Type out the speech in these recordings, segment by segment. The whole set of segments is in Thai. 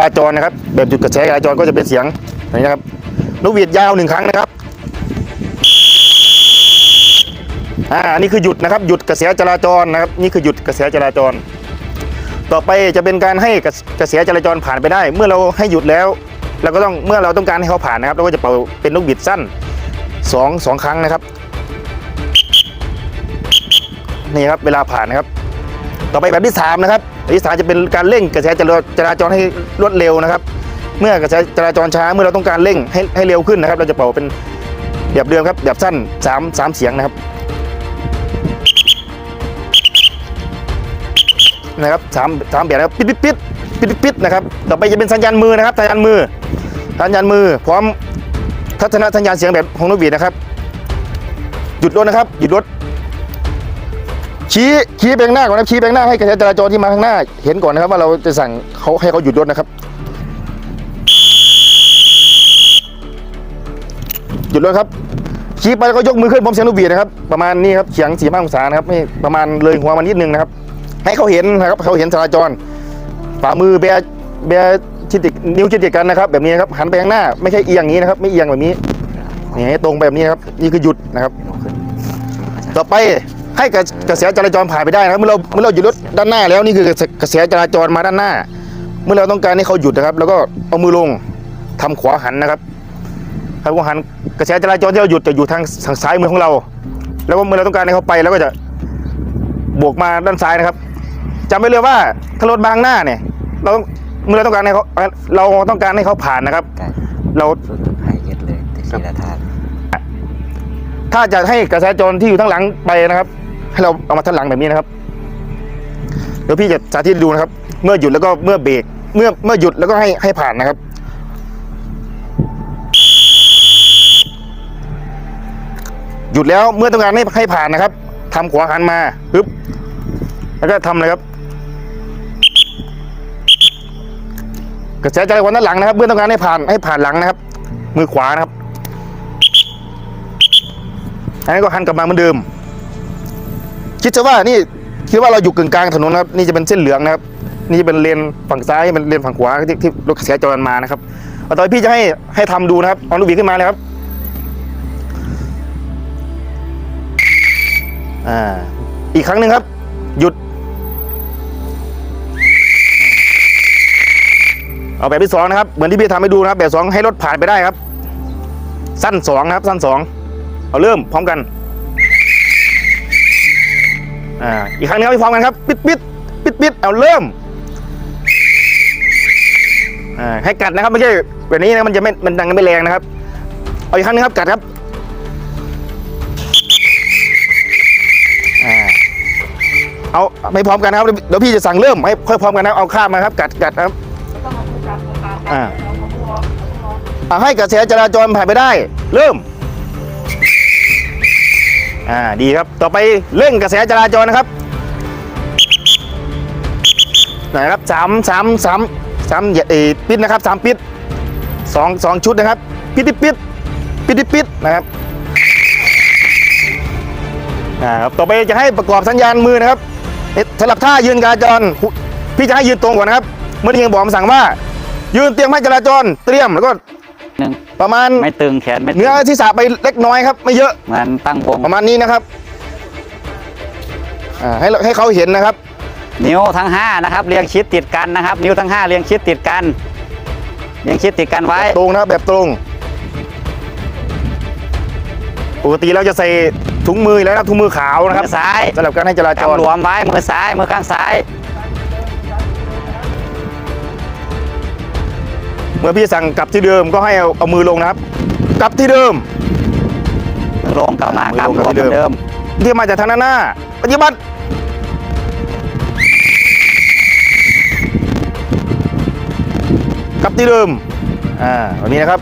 ราจรนะครับ แบบหยุดกระแสจราจรก็จะเป็นเสียงอย่างนี้นะครับนกหวีดยาวหนึ่งครั้งนะครับอ่านี่คือหยุดนะครับหยุดกระแสจราจรนะครับ นี่คือหยุดกระแสจราจร ต่อไปจะเป็นการให้กระแสจราจรผ่านไปได้ เมื่อเราให้หยุดแล้วเราก็ต้องเมื่อเราต้องการให้เขาผ่านนะครับ เราก็จะเป่าเป็นนกหวีดสั้นสองสองครั้งนะครับนี่ครับเวลาผ่านนะครับ ต่อไปแบบที่สามนะครับ แบบที่สามจะเป็นการเร่งกระแสจราจราจรให้รวดเร็วนะครับ เมื่อกระแสจราจรช้าเมื่อเราต้องการเร่งให้ให้เร็วขึ้นนะครับ เราจะเป่าเป็นแบบเดิมครับแบบสั้นสามสามเสียงนะครับนะครับสามสามแบบนะครับปิดปิดปิดปิดปิดนะครับต่อไปจะเป็นสัญญาณมือนะครับสัญญาณมือสัญญาณมือ พร้อมทัศนสัญญาณเสียงแบบของนกหวีดนะครับ หยุดรถนะครับ หยุดรถ ชี้ชี้ไปข้างหน้าก่อนนะครับชี้ไปข้างหน้าให้กระแสจราจรที่มาข้างหน้า เห็นก่อนนะครับว่าเราจะสั่งเขาให้เขาหยุดรถนะครับหยุดรถครับชี้ไปแล้วก็ยกมือขึ้นพร้อมเสียงลูกบีนะครับประมาณนี้ครับเฉียงสี่ห้าองศานะครับไม่ประมาณเลยหัวมันนิดนึงนะครับ ให้เขาเห็นนะครับเขาเห็นจราจรฝ่ามือแบแบชิดติดนิ้วชิดติดกันนะครับ แบบนี้นะครับหันไปข้างหน้าไม่ใช่เอียงอย่างนี้นะครับไม่เอียงแบบนี้นี่ให้ตรงไปแบบนี้นะครับ นี่คือหยุดนะครับ ต่อไป ให้กระกระแสจราจรผ่านไปได้นะครับเมื่อเราเมื่อเราหยุดรถด้านหน้าแล้วนี่คือกระแสกระแสจราจรมาด้านหน้า เมื่อเราต้องการให้เขาหยุดนะครับ แล้วก็เอามือลงทำขวาหันนะครับทำขวาหันกระแสจราจรที่เราหยุดจะอยู่ทางทางซ้ายมือของเรา แล้วก็เมื่อเราต้องการให้เขาไปเราก็จะบวกมาด้านซ้ายนะครับจำไว้เลยว่าถ้ารถบางหน้าเนี่ย เราต้องเมื่อเราต้องการให้เขาเราต้องการให้เขาผ่านนะครับใช่เราสุดให้เย็ดเลยแต่ทีละธาตุถ้าจะให้กระแสจรที่อยู่ทั้างหลังไปนะครับ ให้เราเอามาทั้าหลังแบบนี้นะครับ เดี๋ยวพี่จะสาธิตดูนะครับ เมื่อหยุดแล้วก็เมื่อเบรกเมื่อเมื่อหยุดแล้วก็ให้ให้ผ่านนะครับ หยุดแล้วเมื่อต้องการให้ให้ผ่านนะครับทำขวาหันมาปึ๊บแล้วก็ทำเลยครับกระแสใจราจรด้านหลังนะครับ เมื่อต้องการให้ผ่านให้ผ่านหลังนะครับ มือขวานะครับอันนี้ก็หันกลับมาเหมือนเดิม คิดซะว่านี่คิดว่าเราอยู่กึ่งกลางถนนนะครับนี่จะเป็นเส้นเหลืองนะครับ นี่จะเป็นเลนฝั่งซ้ายเป็นเลนฝั่งขวาที่ที่รถกระแสจรมานะครับเอาตอไปพี่จะให้ให้ทำดูนะครับเอาลูกบีขึ้นมาเลยครับอ่าอีกครั้งหนึ่งครับ หยุด เอาแบบที่สองนะครับ เหมือนที่พี่ทำให้ดูนะครับ แบบสองให้รถผ่านไปได้ครับ สั้นสองนะครับ สั้นสองเอาเริ่มพร้อมกัน อ่าอีกครั้งนึงครับพร้อมกันครับ ปิดปิดปิดปิดเอาเริ่มอ่าให้กัดนะครับไม่ใช่แบบนี้นะมันจะไม่มันดังไม่แรงนะครับ เอาอีกครั้งนึงครับกัดครับเอาไม่พร้อมกันนะครับเดี๋ยวพี่จะสั่งเริ่มให้ค่อยพร้อมกันนะเอาข้ามมาครับ กัดกัดครับอ่าให้กระแสจราจรผ่านไปได้ เริ่ม อ่าดีครับต่อไปเร่งกระแสจราจรนะครับไหนครับสามสามสามสามเอ่ปิดนะครับสามปิดสองสองชุดนะครับปิดปิดปิดปิดนะครับอ่าครับต่อไปจะให้ประกอบสัญญาณมือนะครับสำหรับท่ายืนการจราจรพี่จะให้ยืนตรงก่อนนะครับเมื่อที่เองบอกคำสั่งว่า ยืนเตรียมให้จราจรเตรียมแล้วก็ หนึ่งประมาณไม่ตึงแขนไม่ตึงเนื้อที่สระไปเล็กน้อยครับ ไม่เยอะมันตั้งวงประมาณนี้นะครับอ่าให้เราให้เขาเห็นนะครับ นิ้วทั้งห้านะครับ เรียงชิดติดกันนะครับ นิ้วทั้งห้าเรียงชิดติดกัน เรียงชิดติดกันไว้ตรงนะครับแบบตรงปกติเราจะใส่ถุงมืออยู่แล้วนะครับถุงมือขาวนะครับมือซ้ายสำหรับการให้จราจรกำหลวมไว้มือซ้ายมือข้างซ้าย เมื่อพี่สั่งกลับที่เดิมก็ให้เอาเอามือลงนะครับ กลับที่เดิมลงกลับมามือกลับลงรวมกับที่เหมือนเดิเดิมมที่มาจากทางด้านหน้า ปฏิบัติกลับที่เดิมอ่าแบบนี้นะครับ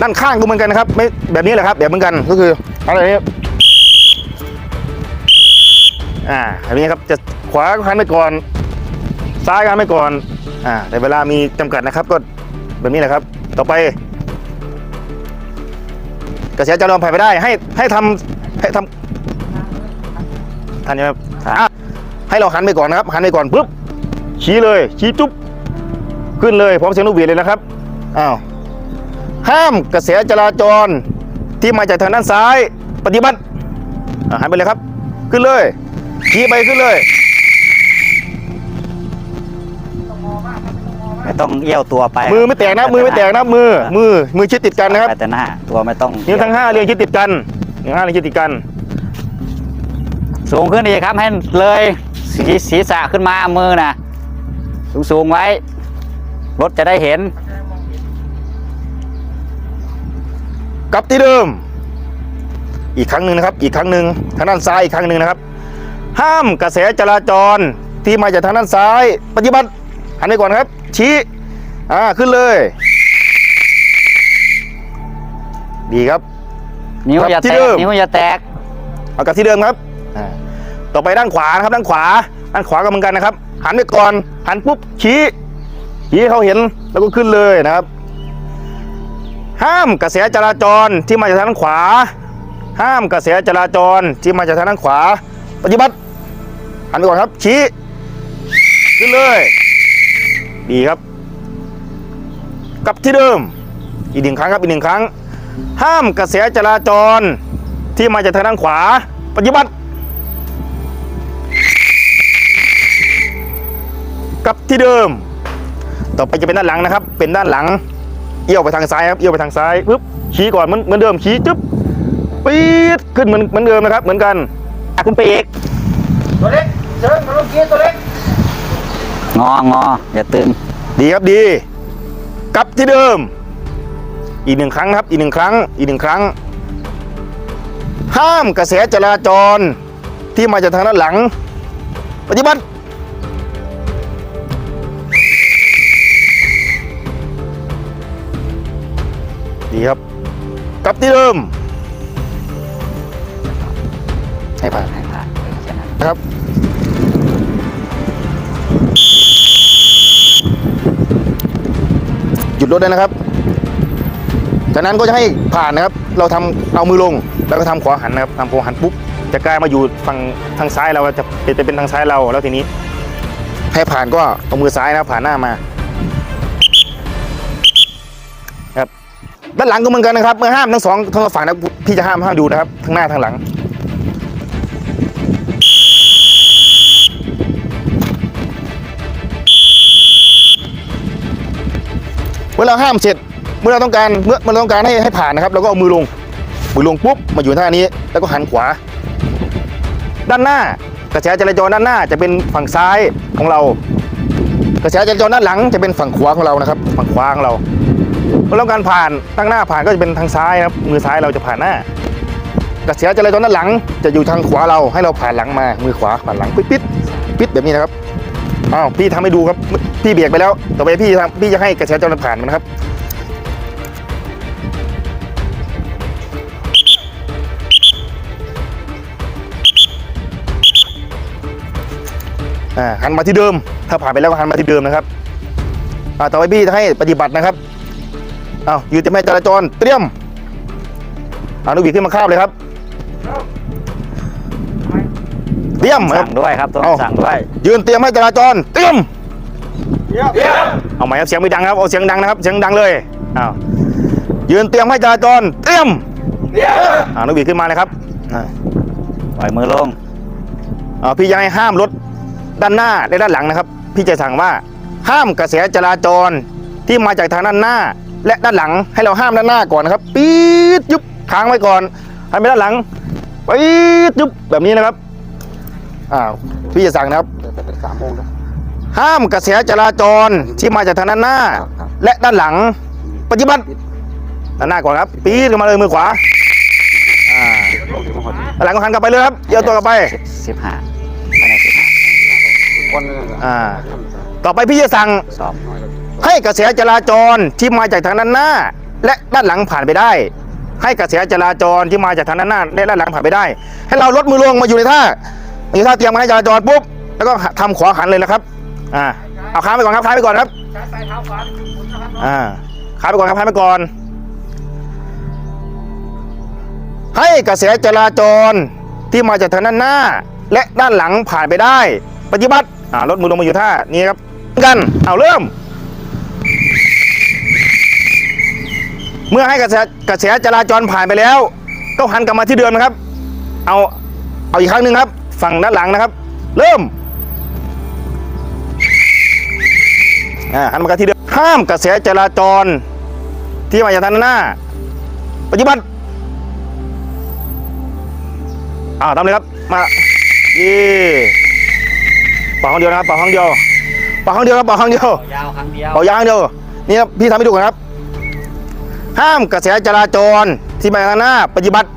ด้านข้างก็เหมือนกันนะครับไม่แบบนี้แหละครับ แบบเหมือนกันก็คืออะไรนี้อ่าแบบนี้ครับจะขวาก็หันไปก่อน ซ้ายก็หันไปก่อน อ่าแต่เวลามีจำกัดนะครับก็แบบนี้แหละครับ ต่อไป กระแสจราจรผ่านไปได้ ให้ให้ทำให้ทำทันไหมครับอะให้เราหันไปก่อนนะครับหันไปก่อนปุ๊บชี้เลย ชี้จุ๊บขึ้นเลยพร้อมเสียงลูกหวีดเลยนะครับอ้าวห้ามกระแสจราจรที่มาจากทางด้านซ้าย ปฏิบัติอ่าหันไปเลยครับ ขึ้นเลย ชี้ไปขึ้นเลย ไม่ต้องเอี้ยวตัวไปมือไม่แตกนะมือไม่แตกนะมือ มือมือชิดติดกันนะครับไปแต่หน้าตัวไม่ต้องนิ้วทั้งห้าเรียงชิดติดกันนิ้วห้าเรียงชิดติดกัน สูงขึ้นอีกครับให้เลยศีศีรษะขึ้นมามือนะสูงสูงๆไว้รถจะได้เห็นกลับที่เดิม อีกครั้งหนึ่งนะครับ อีกครั้งหนึ่งทางด้านซ้ายอีกครั้งหนึ่งนะครับ ห้ามกระแสจราจรที่มาจากทางด้านซ้าย ปฏิบัติหันไปก่อนครับ ชี้อ่าขึ้นเลย ดีครับ นิ้วครับอย่าที่แตเดิกมนิ้วอย่าแตกเอากลับที่เดิมครับอ่าต่อไปด้านขวานะครับ ด้านขวา ด้านขวาก็เหมือนกันนะครับ หันไปก่อน หันปุ๊บชี้ชี้ให้เขาเห็นแล้วก็ขึ้นเลยนะครับ ห้ามกระแสจราจรที่มาจากทางด้านขวา ห้ามกระแสจราจรที่มาจากทางด้านขวา ปฏิบัติหันไปก่อนครับชี้ขึ้นเลย ดีครับ กลับที่เดิม อีกหนึ่งครั้งครับอีกหนึ่งครั้ง ห้ามกระแสจราจรที่มาจากทางด้านขวา ปฏิบัติ กลับที่เดิม ต่อไปจะเป็นด้านหลังนะครับ เป็นด้านหลัง เอี้ยวไปทางซ้ายครับเอี้ยวไปทางซ้ายปึ๊บชี้ก่อนเหมือนเหมือนเดิมชี้จึ๊บปี๊ดขึ้นเหมือนเหมือนเดิมนะครับ เหมือนกันอะคุณไปอีกตัวเล็กเชิญมาลงเกียร์ตัวเล็ก งองออย่าตึงดีครับดีกลับที่เดิม อีกหนึ่งครั้งนะครับ อีกหนึ่งครั้ง อีกหนึ่งครั้ง ห้ามกระแสจราจรที่มาจากทางด้านหลัง ปฏิบัติดีครับกลับที่เดิมให้ผ่านให้ผ่านแค่นั้นนะครับ ดรถได้นะครับ จากนั้นก็จะให้ผ่านนะครับ เราทำเอามือลงแล้วก็ทำขวาหันนะครับทำขวาหันปุ๊บจะกลายมาอยู่ฝั่งทางซ้ายเราจะเป็นจะเป็นทางซ้ายเราแล้วทีนี้ ให้ผ่านก็เอามือซ้ายนะครับผ่านหน้ามาครับด้านหลังก็เหมือนกันนะครับเมื่อห้ามทั้งสองทั้งสองฝั่งนะพี่จะห้ามห้ามดูนะครับทั้งหน้าทั้งหลัง เมื่อเราห้ามเสร็จเมื่อเราต้องการเมื่อเราต้องการให้ให้ผ่านนะครับเราก็เอามือลงมือลงปุ๊บมาอยู่ท่านี้ แล้วก็หันขวา ด้านหน้ากระแสจราจรด้านหน้าจะเป็นฝั่งซ้ายของเรา กระแสจราจรด้านหลังจะเป็นฝั่งขวาของเรานะครับ ฝั่งขวาของเราเมื่อเราการผ่านทางหน้าผ่านก็จะเป็นทางซ้ายนะครับมือซ้ายเราจะผ่านหน้า กระแสจราจรด้านหลังจะอยู่ทางขวาเราให้เราผ่านหลังมามือขวาผ่านหลังปิดปิดปิดแบบนี้นะครับ อ้าวพี่ทำให้ดูครับ พี่เบียกไปแล้ว ต่อไปพี่ทำพี่จะให้กระแสจราจรผ่านมันครับ อ่าหันมาที่เดิม ถ้าผ่านไปแล้วก็หันมาที่เดิมนะครับ อ่าต่อไปพี่จะให้ปฏิบัตินะครับอ้าวยืนเต็มให้จราจรเตรียมอานุบีขึ้นมาคาบเลยครับ เตรียมครัสั่บงด้วยครับต้องเอาสั่งด้วยยืนเตรียมให้จราจรเตรียมเยี่ยมเยี่ยมเอาใหม่ครับเสียงไม่ดังครับเอาเสียงดังนะครับเสียงดังเลยอ้าวยืนเตรียมให้จราจรเตรียมเยี่ยมอ่านุบีขึ้นมาเลยครับอ่าปล่อยมือลงอ่าพี่จะให้ห้ามรถด้านหน้าและด้านหลังนะครับ พี่จะสั่งว่าห้ามกระแสจราจรที่มาจากทางด้านหน้า และด้านหลังให้เราห้ามด้านหน้าก่อนนะครับปี๊ดยุบค้างไว้ก่อนให้ไปด้านหลังปี๊ดยุบแบบนี้นะครับ อ้าวพี่จะสั่งนะครับเป็นสามโมงนะห้ามกระแสจราจรที่มาจากทางด้านหน้าครับและด้านหลัง ปฏิบัติด้านหน้าก่อนครับ ปี๊ดขึ้นมาเลยมือขวาอ่าด้านหลังก็หันกลับไปเลยครับเอียวตัวกลับไปสิบห้าภายในสิบห้าคนอ่าต่อไปพี่จะสั่งสอบให้กระแสจราจรที่มาจากทางด้านหน้า และด้านหลังผ่านไปได้ ให้กระแสจราจรที่มาจากทางด้านหน้าและด้านหลังผ่านไปได้ ให้เราลดมือลงมาอยู่ในท่า มาอยู่ท่าเตรียมมาให้จราจรปุ๊บแล้วก็ทำขวาหันเลยนะครับอ่าเอาค้างไปก่อนครับค้างไปก่อนครับใช้ปลายเท้าขวาอ่าค้างไปก่อนครับค้างไปก่อน ให้กระแสจราจรที่มาจากทางด้านหน้า และด้านหลังผ่านไปได้ ปฏิบัติอ่าลดมือลงมาอยู่ท่านี้ครับกันเอาเริ่ม เมื่อให้กระแสกระแสจราจรผ่านไปแล้ว ก็หันกลับมาที่เดิมนะครับ เอาเอาอีกครั้งหนึ่งครับ ฝั่งด้านหลังนะครับ เริ่มอ่าหันมากที่เดิมห้ามกระแสจราจร ที่มาจากทางด้านหน้าปฏิบัติอ้าวทำเลยครับมาเย่เป่าครั้งเดียวนะครับเป่าครั้งเดียวเป่าครั้งเดียวครับเป่าครั้งเดียวยาวครั้งเดียวเป่ายางเดียวนี่ครับพี่ทำให้ดูก่อนครับ ห้ามกระแสจราจรที่มาทางหน้า ปฏิบัติ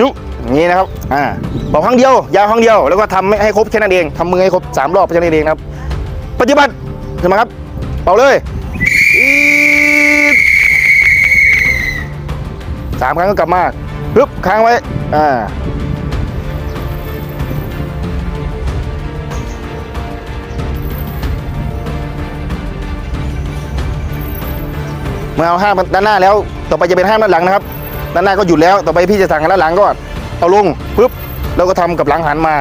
จุนี้นะครับอ่าเป่าครั้งเดียวยาวครั้งเดียวแล้วก็ทำให้ให้ครบแค่นั้นเองทำมือให้ครบสามรอบแค่นั้นเองครับ ปฏิบัติขึ้นมครับเป่าเลยสามครั้งก็กลับมาปึ๊บค้างไว้อ่าเมื่อเอาห้ามด้านหน้าแล้ว ต่อไปจะเป็นห้ามด้านหลังนะครับ ด้านหน้าก็หยุดแล้วต่อไปพี่จะสั่งด้านหลังก็เอาลงปึ๊บแล้วก็ทำกับหลังหันมา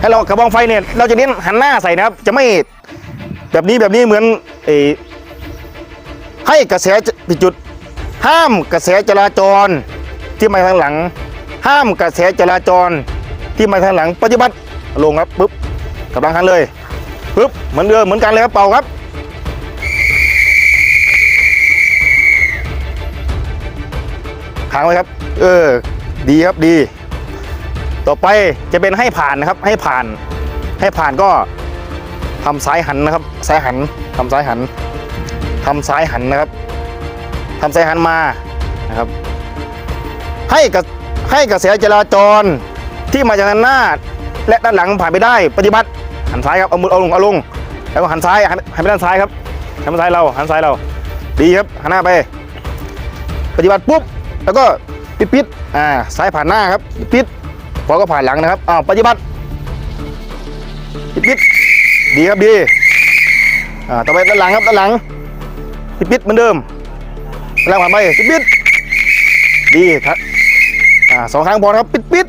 ให้เรากระบองไฟเนี่ยเราจะเน้นหันหน้าใส่นะครับ จะไม่แบบนี้แบบนี้เหมือนเอให้กระแสปิดจุด ห้ามกระแสจราจรที่มาทางหลัง ห้ามกระแสจราจรที่มาทางหลังปฏิบัติลงครับปึ๊บกับหลังหันเลยปึ๊บเหมือนเดิมเหมือนกันเลยครับเป่าครับ ค้างไว้ครับ เออ ดีครับดี ต่อไปจะเป็นให้ผ่านนะครับ ให้ผ่าน ให้ผ่านก็ทำซ้ายหันนะครับซ้ายหันทำซ้ายหันทำซ้ายหันนะครับทำซ้ายหันมานะครับ ให้กับให้กระแสจราจรที่มาจากด้านหน้า และด้านหลังผ่านไปได้ ปฏิบัติหันซ้ายครับเอามือเอาลงเอาลงแล้วก็หันซ้ายหันหันไปด้านซ้ายครับหันไปซ้ายเราหันซ้ายเรา ดีครับหันหน้าไป ปฏิบัติปุ๊บ แล้วก็ปิดปิดอ่าซ้ายผ่านหน้าครับปิดปิดขวาก็ผ่านหลังนะครับอ้าวปฏิบัติปิดปิดดีครับดีอ่าต่อไปด้านหลังครับด้านหลังปิดปิดเหมือนเดิมด้านหลังผ่านไปปิดปิดดีครับอ่าสองครั้งพอครับปิดปิด